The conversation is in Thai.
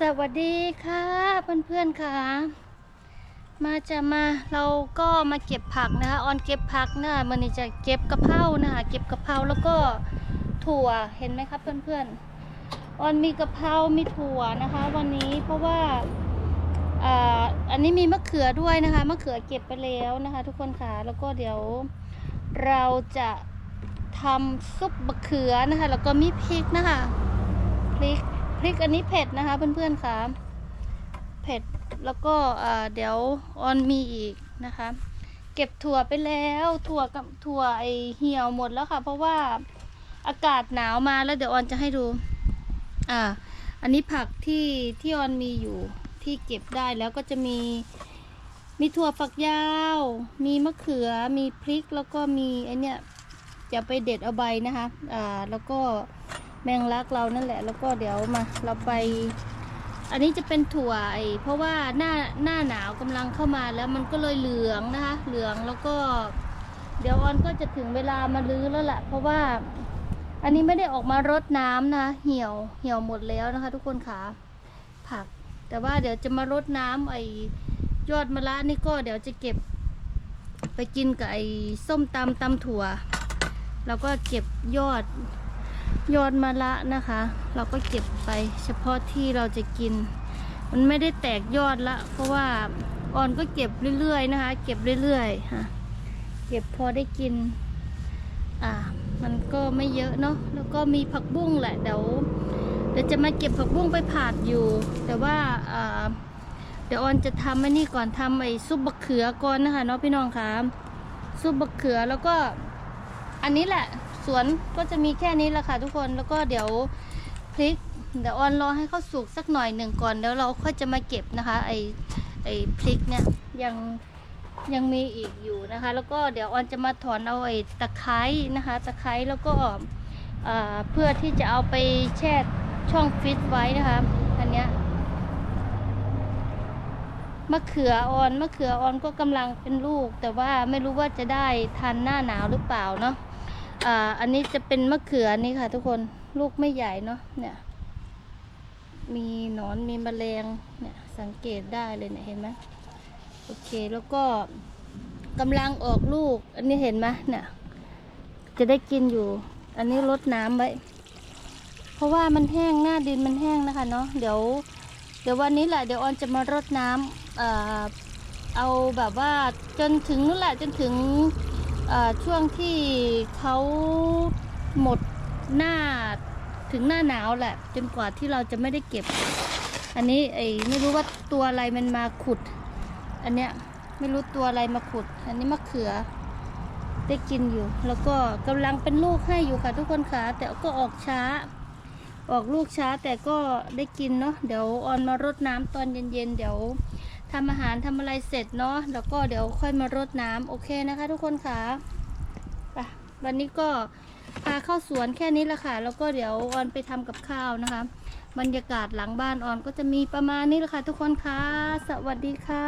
สวัสดีค่ะเพื่อนๆค่ะ มาจะมาเราก็มาเก็บผักนะคะออนเก็บผักนะมันนี้จะเก็บกะเพรานะคะเก็บกะเพราแล้วก็ถั่วเห็นไหมครับเพื่อนๆออนมีกะเพรา มีถั่วนะคะ วันนี้เพราะว่าอ่าอันนี้มีมะเขือด้วยนะคะมะเขือเก็บไปแล้วนะคะ ทุกคนค่ะแล้วก็เดี๋ยวเราจะทำซุปมะเขือนะคะ แล้วก็มีพริกนะคะพริก ริกอันนี้เผ็ดนะคะเพื่อนๆค่ะเผ็ดแล้วก็เดี๋ยวออนมีอีกนะคะ เก็บถั่วไปแล้วถั่วกับถั่วไอเหี่ยวหมดแล้วค่ะ เพราะว่าอากาศหนาวมาแล้วเดี๋ยวออนจะให้ดู อ่า อันนี้ผักที่ที่ออนมีอยู่ที่เก็บได้แล้วก็จะมีมีถั่วฝักยาว มีมะเขือ มีพริกแล้วก็มีไอเนี้ยจะไปเด็ดเอาใบนะคะ อ่า แล้วก็ แมงลักเรานั่นแหละ แล้วก็เดี๋ยวมาเราไป อันนี้จะเป็นถั่วไอเพราะว่าหน้าหน้าหนาวกำลังเข้ามาแล้วมันก็เลยเหลืองนะคะ เหลืองแล้วก็ เดี๋ยวออนก็จะถึงเวลามาลื้อแล้วแหละเพราะว่าอันนี้ไม่ได้ออกมารดน้ำนะ เหี่ยวเหี่ยวหมดแล้วนะคะ ทุกคนค่ะผัก แต่ว่าเดี๋ยวจะมารดน้ำไอยอดมะระนี่ก็เดี๋ยวจะเก็บ ไปกินกับไอส้มตำตำถั่ว แล้วก็เก็บยอด ยอดมะละนะคะ เราก็เก็บไป เฉพาะที่เราจะกิน มันไม่ได้แตกยอดละ เพราะว่าออนก็เก็บเรื่อยๆนะคะ เก็บเรื่อยๆค่ะเก็บพอได้กิน อ่า มันก็ไม่เยอะเนาะแล้วก็มีผักบุ้งแหละเดี๋ยวเดี๋ยวจะมาเก็บผักบุ้งไปผัดอยู่ แต่ว่าอ่าเดี๋ยวออนจะทำไอ้นี่ก่อนทำไอ้ซุปบะเขือก่อนนะคะเนาะพี่น้องคะซุปบะเขือแล้วก็ อันนี้แหละ สวนก็จะมีแค่นี้แหละค่ะทุกคนแล้วก็เดี๋ยวพริกเดี๋ยวออนรอให้เขาสุกสักหน่อยหนึ่งก่อนแล้วเราค่อยจะมาเก็บนะคะไอไอพริกเนี่ยยังยังมีอีกอยู่นะคะ แล้วก็เดี๋ยวออนจะมาถอนเอาไอ้ตะไคร้นะคะตะไคร้แล้วก็เอ่อเพื่อที่จะเอาไปแช่ช่องฟิตไว้นะคะอันเนี้ยมะเขือออนมะเขือออนก็กำลังเป็นลูก แต่ว่าไม่รู้ว่าจะได้ทันหน้าหนาวหรือเปล่าเนาะ อ่าอันนี้จะเป็นมะเขือนี่ค่ะ ทุกคนลูกไม่ใหญ่เนาะเนี่ย มีหนอนมีแมลงเนี่ยสังเกตได้เลยเนี่ยเห็นไหมโอเคแล้วก็กำลังออกลูก อันนี้เห็นไหมเนี่ย จะได้กินอยู่ อันนี้ลดน้ำไว้ เพราะว่ามันแห้งหน้าดินมันแห้งนะคะเนาะเดี๋ยว เดี๋ยววันนี้แหละเดี๋ยวออนจะมารดน้ำเอ่อเอาแบบว่าจนถึงนู่นแหละจนถึง ช่วงที่เขาหมดหน้าถึงหน้าหนาวแหละ จนกว่าที่เราจะไม่ได้เก็บ อันนี้ไอ้ไม่รู้ว่าตัวอะไรมันมาขุด อันเนี้ยไม่รู้ตัวอะไรมาขุด อันนี้มะเขือได้กินอยู่ แล้วก็กำลังเป็นลูกให้อยู่ค่ะทุกคนค่ะแต่ก็ออกช้า ออกลูกช้าแต่ก็ได้กินเนาะเดี๋ยวออนมารดน้ำตอนเย็นๆเดี๋ยว ทำอาหารทำอะไรเสร็จเนาะแล้วก็เดี๋ยวค่อยมารดน้ำโอเคนะคะ ทุกคนค่ะไปวันนี้ก็พาเข้าสวนแค่นี้ละค่ะ แล้วก็เดี๋ยวออนไปทำกับข้าวนะคะ บรรยากาศหลังบ้านออนก็จะมีประมาณนี้ละค่ะ ทุกคนค่ะ สวัสดีค่ะ